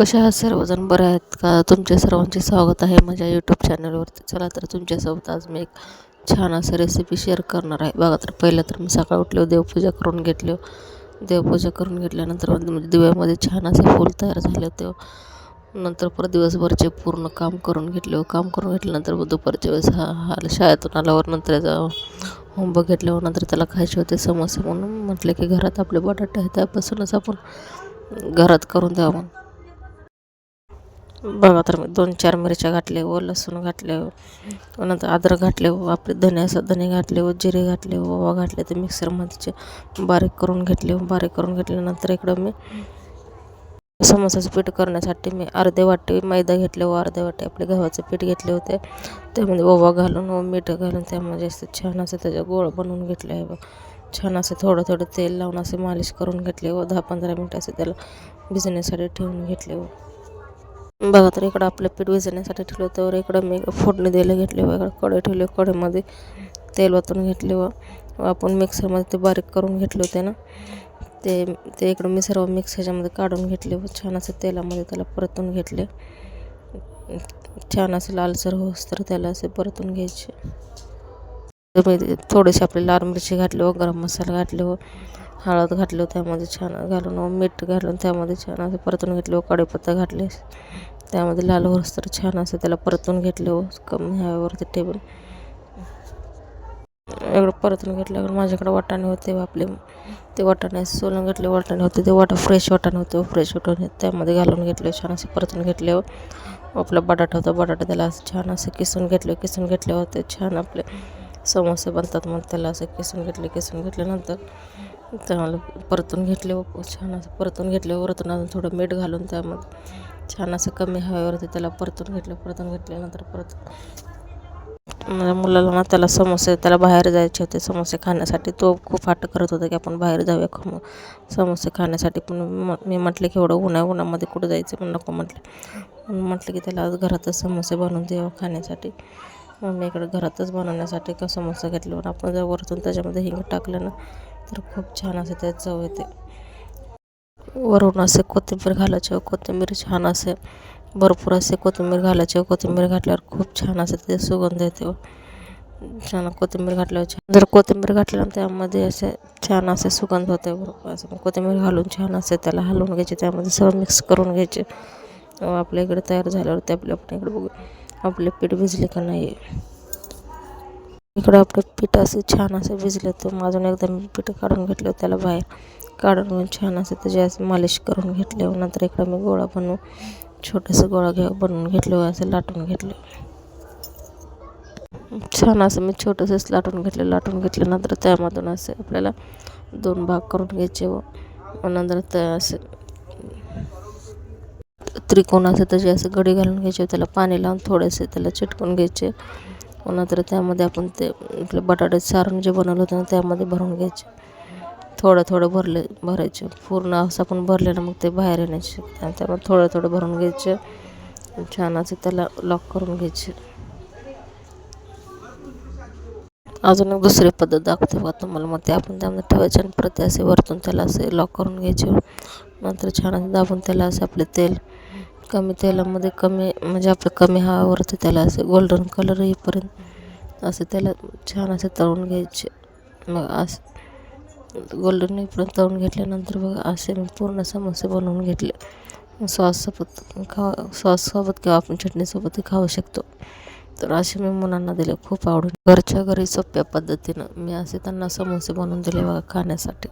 कशा आहात सर्वजण बरं आहेत का? तुमच्या सर्वांचे स्वागत आहे माझ्या यूट्यूब चॅनलवरती चला तर तुमच्यासोबत आज मी एक छान असं रेसिपी शेअर करणार आहे. बघा तर पहिलं तर मी सकाळी उठलो देवपूजा करून घेतलो. देवपूजा करून घेतल्यानंतर म्हणजे, म्हणजे दिव्यामध्ये छान असे फूल तयार झाले होते. नंतर परत दिवसभरचे पूर्ण काम करून घेतले. काम करून घेतल्यानंतर मग दुपारच्या वेळेस हा हा शाळेतून आल्यावर नंतर याचा होमवर्क घेतल्यावर नंतर त्याला खायचे होते समोसे म्हणून. म्हटले की घरात आपले बटाटे आहेत त्यापासूनच आपण घरात करून द्यावं बघा तर मी दोन चार मिरच्या घातले व लसूण घातले व नंतर अद्रक घातले व आपले धने असं धने घातले व जिरे घातले व ओवा घातले ते मिक्सरमध्ये बारीक करून घेतले बारीक करून घेतल्यानंतर इकडं मी समोसाचं पीठ करण्यासाठी मी अर्धे वाटे मैदा घेतले व अर्धे वाटे आपले गव्हाचे पीठ घेतले होते. त्यामध्ये ओवा घालून व मीठ घालून त्यामध्ये म्हणजे असं छान असं त्याच्या गोळ बनवून घेतले आहे छान असं थोडं थोडं तेल लावून असे मालिश करून घेतले व दहा पंधरा मिनटं असे त्याला भिजण्यासाठी ठेवून घेतले व बघा तर इकडं आपलं पीठ विझण्यासाठी ठेवलं तर इकडं मी फोडणी द्यायला घेतले व इकडं कढई ठेवले कढईमध्ये तेल वाटून घेतले व आपण मिक्सरमध्ये ते बारीक करून घेतले होते ना. ते ते इकडं मी सर्व मिक्स ह्याच्यामध्ये काढून घेतले व छान असं तेलामध्ये त्याला परतून घेतले. छान असं लालसर होस तर त्याला असे परतून घ्यायचे. थोडेसे आपले लाल मिरची घातले व गरम मसाला घातले व हळद घातलं त्यामध्ये छान घालून मीठ घालून त्यामध्ये छान असं परतून घेतले व कढीपत्ता घातले. त्यामध्ये लाल होस तर छान असं त्याला परतून घेतले व कमी ह्यावरती टेबल. एवढं परतून घेतल्यावर माझ्याकडे वाटाणे होते आपले. ते वाटाणे सोलून घेतले वाटाणे होते. ते वाटा फ्रेश वाटाणे होते. फ्रेश वाटाणे त्यामध्ये घालून घेतले छान असे परतून घेतले. आपला बटाटा होता बटाटा त्याला असं छान असं किसून घेतलं किसून घेतल्यावर ते छान आपले समोसे बनतात मग त्याला असं किसून घेतले किसून घेतल्यानंतर त्याला परतून घेतले. व छान असं परतून घेतले वरतून अजून थोडं मीठ घालून त्यामध्ये. छान असं कमी हवेवरती त्याला परतून घेतलं परतून घेतल्यानंतर परत माझ्या मुलाला ना त्याला समोसे त्याला बाहेर जायचे होते समोसे खाण्यासाठी. तो खूप हट्ट करत होता की आपण बाहेर जाऊया खम. समोसे खाण्यासाठी पण मी म्हटलं की एवढं उन्हा उन्हामध्ये कुठं जायचं पण नको म्हटलं. म्हणून म्हटलं की त्याला आज घरातच समोसे बनवून द्यावं खाण्यासाठी. मग मी इकडे घरातच बनवण्यासाठी का समोसा घेतल्यावर आपण जर वरतून त्याच्यामध्ये हिंग टाकलं ना तर खूप छान असं त्यात चव येते. वरून असे कोथिंबीर घालायचे कोथिंबीर छान असे भरपूर असे कोथिंबीर घालायचे. कोथिंबीर घातल्यावर खूप छान असे ते सुगंध येते. छान कोथिंबीर घातल्यावर छान. जर कोथिंबीर घातल्यानंतर त्यामध्ये असे छान असे सुगंध होते असं कोथिंबीर घालून छान असे त्याला हलवून घ्यायचे त्यामध्ये सगळं मिक्स करून घ्यायचे. आपल्या इकडे तयार झाल्यावर आपल्या आपण इकडे बघू आपले पीठ भिजले का नाही? इकडं आपलं पीठ असे छान असे भिजले तर माझं एकदा मी पीठ काढून घेतलं त्याला बाहेर काढून छान असं त्याचे असं मालिश करून घेतले. नंतर इकडं मी गोळा बनवून छोटंसं गोळा घे बनवून घेतलं असं लाटून घेतलं. छान असं मी छोटंसंच लाटून घेतलं लाटून घेतल्यानंतर त्यामधून असे आपल्याला दोन भाग करून घ्यायचे व नंतर त्या असे त्रिकोण असं त्याचे असं गडी घालून घ्यायचे त्याला पाणी लावून थोडेसे त्याला चिटकून घ्यायचे. नंतर त्यामध्ये आपण ते आपले बटाटे सारण जे बनवलं होतं त्यामध्ये भरून घ्यायचे. थोडं थोडं भरले भरायचे. पूर्ण असं आपण भरले ना मग ते बाहेर येण्याचे त्यामुळे थोडं थोडं भरून घ्यायचे. छान असं त्याला लॉक करून घ्यायचे. अजून एक दुसरी पद्धत दाखवते बघा तुम्हाला मग ते आपण त्यामध्ये ठेवायचे आणि परत असे वरतून त्याला असे लॉक करून घ्यायचे. नंतर छान असं दाबून त्याला असं आपले तेल कमी तेलामध्ये कमी म्हणजे आपलं कमी हवावरती त्याला असे गोल्डन कलर येईपर्यंत असं त्याला छान असे तळून घ्यायचे. मग असं. गोल्डन येईपर्यंत तळून घेतल्यानंतर बघा असे मी पूर्ण समोसे बनवून घेतले. सॉससोबत खा सॉससोबत किंवा आपण चटणीसोबतही खाऊ शकतो. तर असे मी मुलांना दिले खूप आवडून. घरच्या घरी सोप्या पद्धतीनं मी असे त्यांना समोसे बनवून दिले बघा खाण्यासाठी.